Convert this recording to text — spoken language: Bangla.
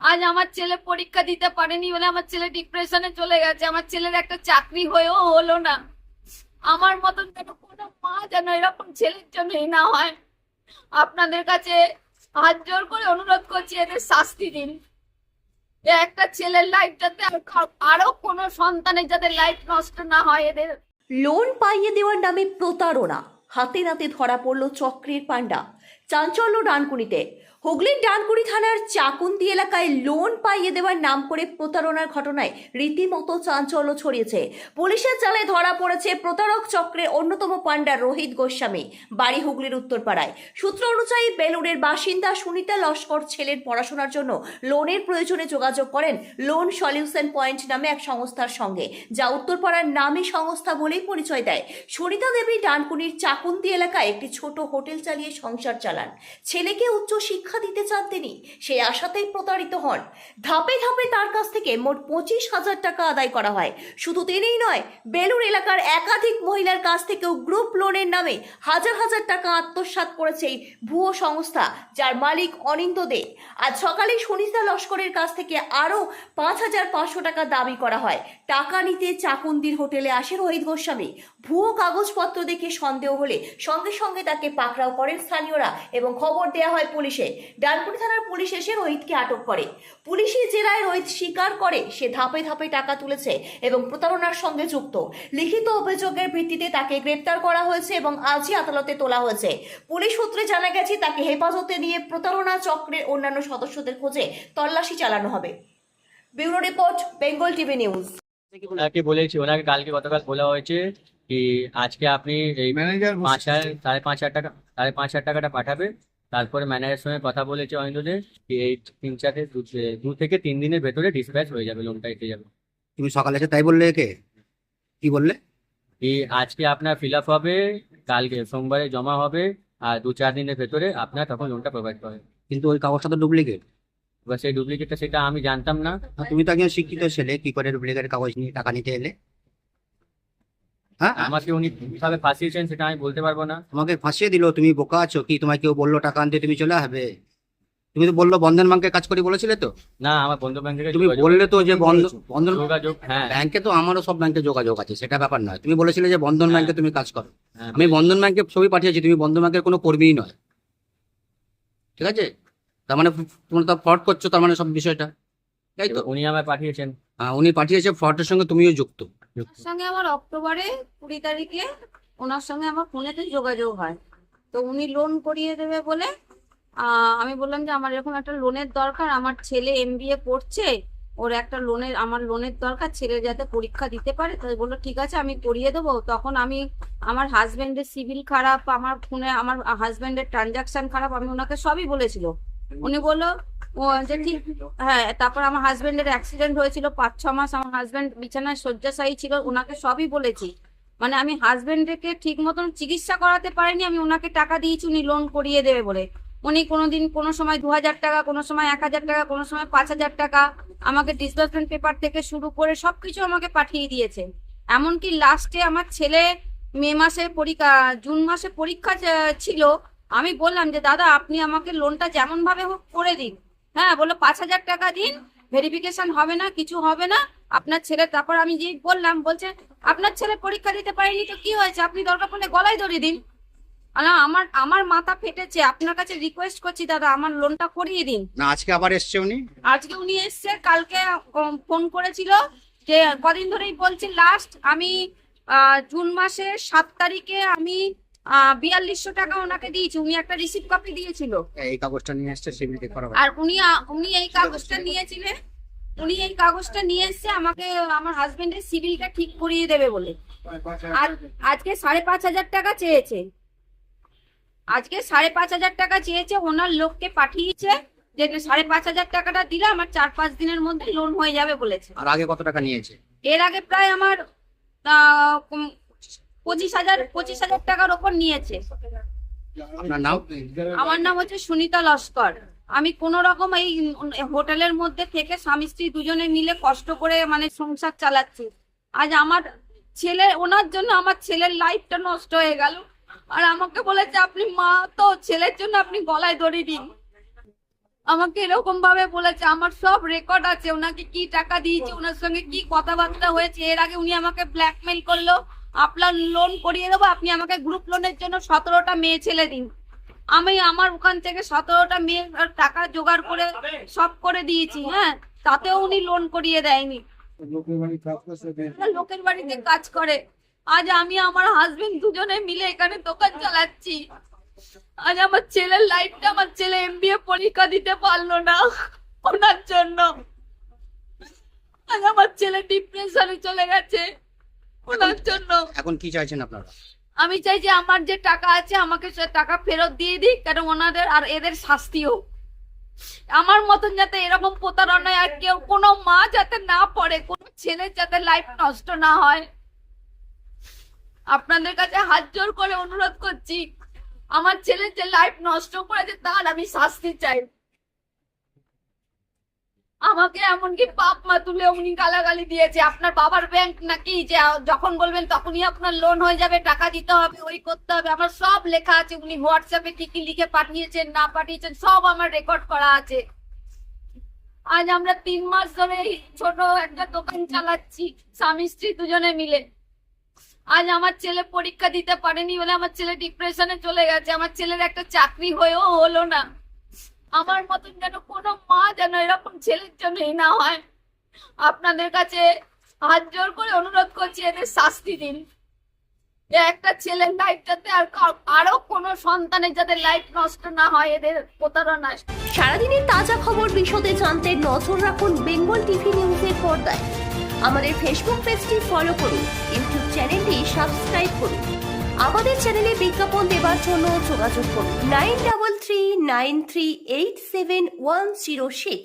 আজ আমার ছেলে পরীক্ষা দিতে পারেনি বলে আমার ছেলে ডিপ্রেশনে চলে গেছে। আমার ছেলের একটা চাকরি হয়েও হলো না। আমার মতন যেন কোনো মা যেন এরকম ছেলের জন্যই না হয়। আপনাদের কাছে হাত জোর করে অনুরোধ করছি, এদের শাস্তি দিন। একটা ছেলের লাইফ যাতে আরও কোনো সন্তানের যাতে লাইফ নষ্ট না হয়, এদের লোন পাইয়ে দেওয়ার নামে প্রতারণা। হাতে নাতে ধরা পড়ল চক্রের পাণ্ডা। চাঞ্চল্য ডানকুনিতে। হুগলির ডানকুনি থানার চাকুন্দি এলাকায় লোন পাইয়ে দেওয়ার নাম করে প্রতারণার ঘটনায় রীতিমতো চাঞ্চল্য ছড়িয়েছে। পুলিশের জালে ধরা পড়েছে প্রতারক চক্রের অন্যতম পাণ্ডা রোহিত গোস্বামী, বাড়ি হুগলির উত্তরপাড়ায়। সূত্র অনুযায়ী বেলুড়ের বাসিন্দা সুনিতা লস্কর ছেলের পড়াশোনার জন্য লোনের প্রয়োজনে যোগাযোগ করেন লোন সলিউশন পয়েন্ট নামে এক সংস্থার সঙ্গে, যা উত্তরপাড়ার নামী সংস্থা বলেই পরিচয় দেয়। সুনিতা দেবী ডানকুনির চাকুন্দি এলাকায় একটি ছোট হোটেল চালিয়ে সংসার চালান। ছেলেকে উচ্চ শিক্ষা দিতে চান তিনি, সেই আশাতেই প্রতারিত হন। ধাপে ধাপে তার কাছ থেকে মোট পঁচিশ হাজার টাকা আদায় করা হয়। শুধু তিনিই নয় বেলুর এলাকার একাধিক মহিলার কাছ থেকেও গ্রুপ লোনের নামে হাজার হাজার টাকা আত্মসাৎ করেছে এই ভুয়ো সংস্থা, যার মালিক অনিন্দ দে। আজ সকালে সুনিতা লস্করের কাছ থেকে আরও পাঁচ হাজার পাঁচশো টাকা দাবি করা হয়। টাকা নিতে চাকুন্দির হোটেলে আসে রোহিত গোস্বামী। ভুয়ো কাগজপত্র দেখে সন্দেহ হলে সঙ্গে সঙ্গে তাকে পাকড়াও করেন স্থানীয়রা এবং খবর দেওয়া হয় পুলিশে। ডানকুনি থানার পুলিশ এসে রোহিতকে আটক করে। পুলিশের জেরায় রোহিত স্বীকার করে সে ধাপে ধাপে টাকা তুলেছে এবং প্রতারণার সঙ্গে যুক্ত। লিখিত অভিযোগের ভিত্তিতে তাকে গ্রেপ্তার করা হয়েছে এবং আজই আদালতে তোলা হয়েছে। পুলিশ সূত্রে জানা গেছে তাকে হেফাজতে নিয়ে প্রতারণা চক্রের অন্যান্য সদস্যদের খোঁজে তল্লাশি চালানো হবে। Bureau report Bengal TV news. ওনাকে বলেছি ওনাকে কালকে গতকাল বলা হয়েছে কি আজকে আপনি এই ম্যানেজার পাঁচ হাজার সাড়ে পাঁচ হাজার টাকা সাড়ে পাঁচ হাজার টাকাটা পাঠাবে। তারপরে ম্যানেজারের সঙ্গে কথা বলেছে অনিন্দদের কি এই তিন চারটে দু- দু থেকে তিন দিনের ভেতরে ডিসপ্যাচ হয়ে যাবে লোনটা এসে যাবে। তুমি সকালে এসে তাই বললে একে? কি বললে? কি আজকে আপনার ফিল আপ হবে কালকে সোমবারে জমা হবে আর দু চার দিনের ভেতরে আপনার তখন লোনটা প্রোভাইড করে কিন্তু ওই কাগজটা তো ডুপ্লিকেট এবার সেই ডুপ্লিকেটটা সেটা আমি জানতাম না। তুমি তো একজন শিক্ষিত ছেলে কি করে ডুপ্লিকেট কাগজ নিয়ে টাকা নিতে এলে? হ্যাঁ? আমাকে উনি কীভাবে ফাঁসিয়েছেন সেটা আমি বলতে পারব না। তোমাকে ফাঁসিয়ে দিল তুমি বোকা আছো কি তোমায় কেউ বলল টাকা আনতে তুমি চলে আসবে? তুমি তো বলল বন্ধন ব্যাংকে কাজ করি বলেছিলে তো? না আমার বন্ধু ব্যাংক তুমি বললে তো যে বন্ধন বন্ধন যোগাযোগ হ্যাঁ। ব্যাংকে তো আমারও সব ব্যাংকে যোগাযোগ আছে সেটা ব্যাপার নয়। তুমি বলেছিলে যে বন্ধন ব্যাংকে তুমি কাজ করো। হ্যাঁ। আমি বন্ধন ব্যাংকে ছবি পাঠিয়েছি তুমি বন্ধন ব্যাংকের কোনো কর্মীই নয়। ঠিক আছে? তার মানে তোমরা তো ফ্রড করছ তার মানে সব বিষয়টা। তাই তো? উনি আমায় পাঠিয়েছেন। হ্যাঁ, উনি পাঠিয়েছে ফ্রডের সঙ্গে তুমিও যুক্ত। সঙ্গে আমার অক্টোবরে কুড়ি তারিখে ওনার সঙ্গে আমার ফোনেতে যোগাযোগ হয়। তো উনি লোন করিয়ে দেবে বলে আমি বললাম যে আমার এরকম একটা লোনের দরকার আমার ছেলে এমবিএ পড়ছে ওর একটা লোনের আমার লোনের দরকার ছেলে যাতে পরীক্ষা দিতে পারে তাই বলল ঠিক আছে আমি করিয়ে দেবো। তখন আমি আমার হাজবেন্ডের সিভিল খারাপ আমার ফোনে আমার হাজবেন্ডের ট্রানজাকশন খারাপ আমি ওনাকে সবই বলেছিল। উনি বলল ও যে হ্যাঁ তারপর আমার হাজবেন্ডের অ্যাক্সিডেন্ট হয়েছিল পাঁচ, ছ মাস আমার হাজবেন্ড বিছানায় শয্যাশায়ী ছিল ওনাকে সবই বলেছি। মানে আমি হাজবেন্ডকে ঠিক মতন চিকিৎসা করাতে পারিনি, আমি ওনাকে টাকা দিয়েছি, উনি লোন করিয়ে দেবে বলে। উনি কোনোদিন কোনো সময় দু হাজার টাকা, কোনো সময় এক হাজার টাকা, কোনো সময় পাঁচ হাজার টাকা আমাকে ডিসবার্সমেন্ট পেপার থেকে শুরু করে সবকিছু আমাকে পাঠিয়ে দিয়েছে। এমনকি লাস্টে আমার ছেলে মে মাসে পরীক্ষা, জুন মাসে পরীক্ষা ছিল। আমি বললাম যে, দাদা, আপনি আমাকে লোনটা যেমন ভাবে হোক করে দিন। হ্যাঁ বলল পাঁচ হাজার টাকা দিন ভেরিফিকেশন হবে না কিছু হবে না। আপনার ছেলে তারপর আমি যে বললাম বলছে আপনার ছেলে পরীক্ষা দিতে পারেনি তো কি হয়েছে? আপনি দরকার পড়লে গলায় ধরিয়ে দিন। আলা, আমার আমার মাথা ফেটেছে আপনার কাছে রিকোয়েস্ট করছি দাদা আমার লোনটা করিয়ে দিন। না আজকে আবার এসছে উনি? আজকে উনি এসছে কালকে ফোন করেছিল যে কদিন ধরেই বলছি লাস্ট আমি জুন মাসের সাত তারিখে আমি বিয়াল্লিশশো টাকা ওনাকে দিয়েছি। উনি একটা রিসিভ কপি দিয়েছিল। এই কাগজটা নিয়ে আসছে সিভিল চেক করা আর উনি উনি এই কাগজটা নিয়েছিলেন উনি এই কাগজটা নিয়ে এসছে আমাকে আমার হাজবেন্ডের সিভিলটা ঠিক করিয়ে দেবে বলে। আর আজকে সাড়ে পাঁচ হাজার টাকা চেয়েছে। আজকে সাড়ে পাঁচ হাজার টাকা চেয়েছে ওনার লোককে পাঠিয়েছে যে সাড়ে পাঁচ হাজার টাকাটা দিলে আমার চার পাঁচ দিনের মধ্যে লোন হয়ে যাবে বলেছে। আর আগে কত টাকা নিয়েছে? এর আগে প্রায় আমার পঁচিশ হাজার পঁচিশ হাজার টাকার ওপর নিয়েছে। আপনার নাম? আমার নাম হচ্ছে সুনিতা লস্কর। আমি কোন রকম এই হোটেলের মধ্যে থেকে স্বামী স্ত্রী দুজনে মিলে কষ্ট করে মানে সংসার চালাচ্ছি। আজ আমার ছেলে ওনার জন্য আমার ছেলের লাইফটা নষ্ট হয়ে গেল। আর আমাকে বলেছে আপনি মা তো ছেলের জন্য আপনি গলায় দড়ি দিন। আমাকে এরকম ভাবে বলেছে আমার সব রেকর্ড আছে ওনাকে কি টাকা দিয়েছি ওনার সঙ্গে কি কথাবার্তা হয়েছে এর আগে উনি আমাকে ব্ল্যাকমেল করল। আপনার লোন করিয়ে দেবো আপনি আমাকে গ্রুপ লোনের জন্য সতেরোটা মেয়ে ছেলে দিন। আমি আমার ওখান থেকে সতেরোটা মেয়ে টাকা জোগাড় করে সব করে দিয়েছি হ্যাঁ? তাতেও উনি লোন করিয়ে দেয়নি। লোকের বাড়িতে কাজ করে। আজ আমি আমার হাজবেন্ড দুজনে মিলে এখানে দোকান চালাচ্ছি। আজ আমার ছেলের লাইফটা আমার ছেলে এমবিএ পরীক্ষা দিতে পারল না ওনার জন্য। আজ আমার ছেলে ডিপ্রেশনে চলে গেছে। ওনার জন্য। এখন কি চাইছেন আপনারা? আমি চাই যে আমার যে টাকা আছে আমাকে সে টাকা ফেরত দিয়ে দিক কারণ ওনাদের আর এদের শাস্তি হোক। আমার মতন যাতে এরকম প্রতারণায় আর কেউ কোনো মা যাতে না পড়ে কোনো ছেলের যাতে লাইফ নষ্ট না হয়। আপনাদের কাছে হাত জোর করে অনুরোধ করছি আমার ছেলের যে লাইফ নষ্ট করেছে তার আমি শাস্তি চাই। আমাকে এমনকি বাপ মা তুলে উনি গালাগালি দিয়েছে। আপনার বাবার ব্যাংক নাকি যে, যখন বলবেন তখনই আপনার লোন হয়ে যাবে, টাকা দিতে হবে, ওই করতে হবে। আমার সব লেখা আছে। উনি হোয়াটসঅ্যাপে কি কি লিখে পাঠিয়েছেন, না পাঠিয়েছেন, সব আমার রেকর্ড করা আছে। আজ আমরা তিন মাস ধরে ছোট একটা দোকান চালাচ্ছি, স্বামী স্ত্রী দুজনে মিলে। আজ আমার ছেলে পরীক্ষা দিতে পারেনি বলে আমার ছেলে ডিপ্রেশনে চলে গেছে। আমার ছেলের একটা চাকরি হয়েও হলো না। আমার মতন যেন কোনো মা যেন এরকম ছেলের জন্যই না হয়। আপনাদের কাছে হাত জোর করে অনুরোধ করছি, এদের শাস্তি দিন। একটা ছেলের লাইফটাতে আর কার- আরও কোনো সন্তানের যাতে লাইফ নষ্ট না হয়, এদের প্রতারণা সারাদিনের তাজা খবর বিশদে জানতে নজর রাখুন বেঙ্গল টিভি নিউজের পর্দায়। আমাদের ফেসবুক পেজটি ফলো করুন ইউটিউব চ্যানেলটি সাবস্ক্রাইব করুন। আমাদের চ্যানেলে বিজ্ঞাপন দেওয়ার জন্য যোগাযোগ করুন। Nine double three nine three eight seven one zero six.